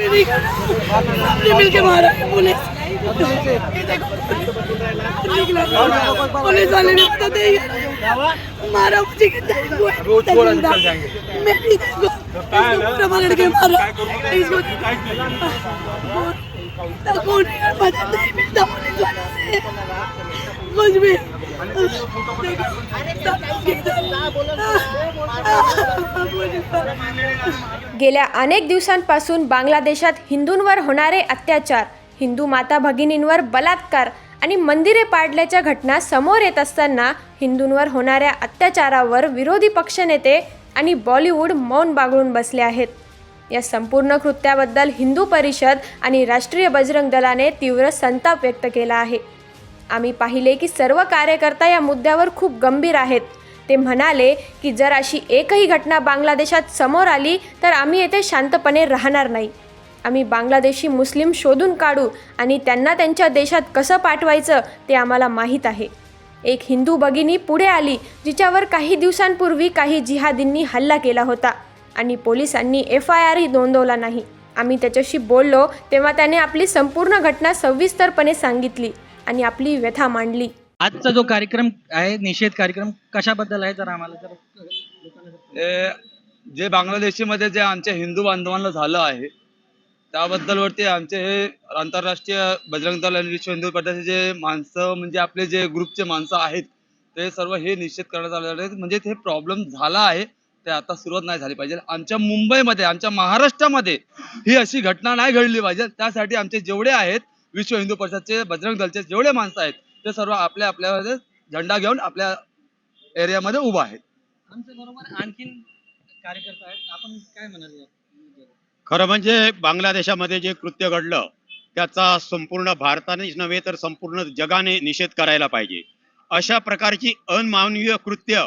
मिलके मारा police police वाले भी पता देंगे मारा मुझे कितना मेरी इसको लड़के मारा इसको नहीं पता नहीं मिलता पुलिस वाले से कुछ भी गेल्या अनेक दिवसांपासून बांगलादेशात हिंदूंवर होणारे अत्याचार हिंदू माता भगिनींवर बलात्कार आणि मंदिरे पाडल्याच्या घटना समोर येत असताना हिंदूंवर होणाऱ्या अत्याचारावर विरोधी पक्षनेते आणि बॉलिवूड मौन बागळून बसले आहेत. या संपूर्ण कृत्याबद्दल हिंदू परिषद आणि राष्ट्रीय बजरंग दलाने तीव्र संताप व्यक्त केला आहे. आम्ही पाहिले की सर्व कार्यकर्ता या मुद्द्यावर खूप गंभीर आहेत. ते म्हणाले की जर अशी एकही घटना बांगलादेशात समोर आली तर आम्ही येथे शांतपणे राहणार नाही. आम्ही बांगलादेशी मुस्लिम शोधून काढू आणि त्यांना त्यांच्या देशात कसं पाठवायचं ते आम्हाला माहीत आहे. एक हिंदू भगिनी पुढे आली जिच्यावर काही दिवसांपूर्वी काही जिहादींनी हल्ला केला होता आणि पोलिसांनी एफ आय आरही नोंदवला नाही. आम्ही त्याच्याशी बोललो तेव्हा त्याने आपली संपूर्ण घटना सविस्तरपणे सांगितली. आणि आपली व्यथा मांडली. आजचा जो कार्यक्रम आहे निषेध कार्यक्रम कशाबद्दल आहे जरा आम्हाला जर? जे बांगलादेशीमध्ये जे आमच्या हिंदू बांधवांना झालं आहे त्याबद्दल वरती आमचे हे आंतरराष्ट्रीय बजरंग दल आणि विश्व हिंदू परिषदेचे जे माणसं म्हणजे आपले जे ग्रुपचे माणसं आहेत ते सर्व हे निश्चित करण्यात आलेले आहेत. म्हणजे हे प्रॉब्लेम झाला आहे ते आता सुरुवात नाही झाली पाहिजे. आमच्या मुंबईमध्ये आमच्या महाराष्ट्रामध्ये ही अशी घटना नाही घडली पाहिजे. त्यासाठी आमचे जेवढे आहेत विश्व हिंदू परिषदचे बजरंग दलचे जेवढे माणसं आहेत ते सर्व आपल्या आपल्या झेंडा घेऊन आपल्या एरियामध्ये उभा आहेत. आमच्या बरोबर आणखीन कार्यकर्ता आहेत. आपण काय म्हणाल या? खरं म्हणजे बांगलादेशामध्ये जे कृत्य घडलं त्याचा संपूर्ण भारतानेच नव्हे तर संपूर्ण जगाने निषेध करायला पाहिजे. अशा प्रकारची अनमानवीय कृत्य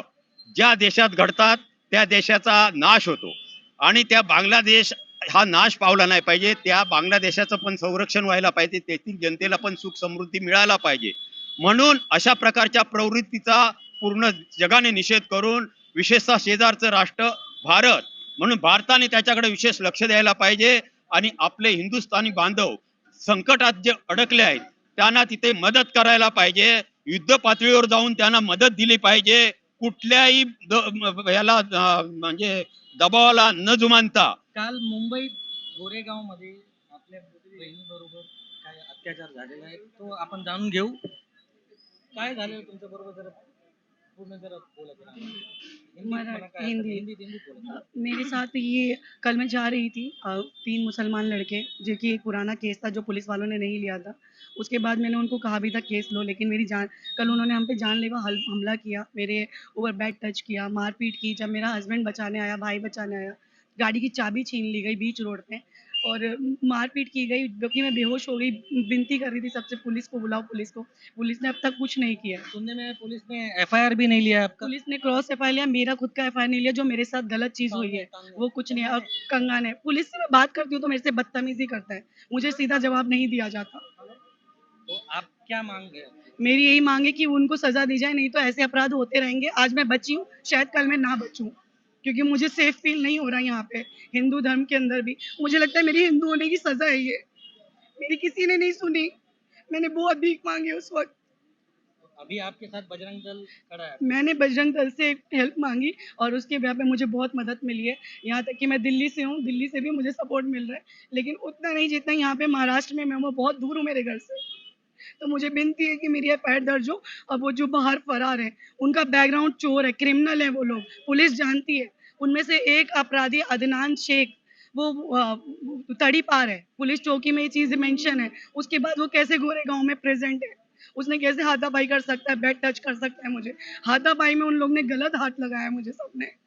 ज्या देशात घडतात त्या देशाचा नाश होतो. आणि त्या बांगलादेश हा नाश पावला नाही पाहिजे. त्या बांगलादेशाचं पण संरक्षण व्हायला पाहिजे. तेथील जनतेला पण सुख समृद्धी मिळायला पाहिजे. म्हणून अशा प्रकारच्या प्रवृत्तीचा पूर्ण जगाने निषेध करून विशेषतः शेजारचं राष्ट्र भारत म्हणून भारताने त्याच्याकडे विशेष लक्ष द्यायला पाहिजे. आणि आपले हिंदुस्थानी बांधव संकटात जे अडकले आहेत त्यांना तिथे मदत करायला पाहिजे. युद्ध पातळीवर जाऊन त्यांना मदत दिली पाहिजे. कुठल्याही द- याला अं, म्हणजे दबावाला न जुमानता काल मुंबईत गोरेगावमध्ये आपल्या बहिणी बरोबर काय अत्याचार झालेला आहे तो आपण जाणून घेऊ. काय झालेलं तुमच्या बरोबर जरा? हिंदी. मेरे साथ ये कल मैं जा रही थी तीन मुसलमान लड़के, जो कि एक पुराना केस था जो पुलिस वालों ने नहीं लिया था उसके बाद मैंने उनको कहा भी था केस लो, लेकिन मेरी जान, कल उन्होंने हम पे जानलेवा हमला किया, मेरे ऊपर बैट टच किया, मारपीट की, जब मेरा हस्बैंड बचाने आया, भाई बचाने आया, गाड़ी की चाबी छीन ली गई बीच रोड पे और मारपीट की गई जबकि मैं बेहोश हो गई विनती कर रही थी सबसे पुलिस को बुलाओ पुलिस को। पुलिस ने अब तक कुछ नहीं किया। सुनने में पुलिस ने एफआईआर भी नहीं लिया आपका? पुलिस ने क्रॉस एफआईआर लिया मेरा खुद का एफआईआर नहीं लिया जो मेरे साथ गलत चीज़ हुई है वो कुछ नहीं और कंगन है। पुलिस से मैं बात करती हूँ तो मेरे से बदतमीजी करता है। मुझे सीधा जवाब नहीं दिया जाता। तो आप क्या मांग रहे मेरी यही मांग है कि उनको सजा दी जाए नहीं तो ऐसे अपराध होते रहेंगे। आज मैं बची हूँ शायद कल मैं ना बचूं। क्योंकि मुझे सेफ़ फील नहीं हो रहा यहाँ पे हिंदू धर्म के अंदर भी। मुझे लगता है मेरी हिंदू होने की सजा है ये। मेरी किसी ने नहीं सुनी। मैंने बहुत भीख मांगी उस वक्त। अभी आपके साथ बजरंग दल खड़ा है। मैंने बजरंग दल से हेल्प मांगी और उसके ब्याह में मुझे बहुत मदद मिली है। यहाँ तक कि मैं दिल्ली से हूँ दिल्ली से भी मुझे सपोर्ट मिल रहा है। लेकिन उतना नहीं जितना यहाँ पे महाराष्ट्र में मैं वो बहुत दूर हूँ मेरे घर से। तो मुझे विनती है कि मेरी एफ़ दर्ज हो और वो जो बाहर फरार है, उनका बैकग्राउंड चोर है क्रिमिनल है वो लोग। पुलिस जानती है। उनमें से एक अपराधी अदनान शेख, वो तड़ी पार है। पुलिस चौकी में ये चीज़ मेंशन है। उसके बाद वो कैसे गोरे गाँव में प्रेजेंट है? उसने कैसे हाथापाई कर सकता है बैट टच कर सकता है मुझे? हाथापाई में उन लोग ने गलत हाथ लगाया मुझे सबने।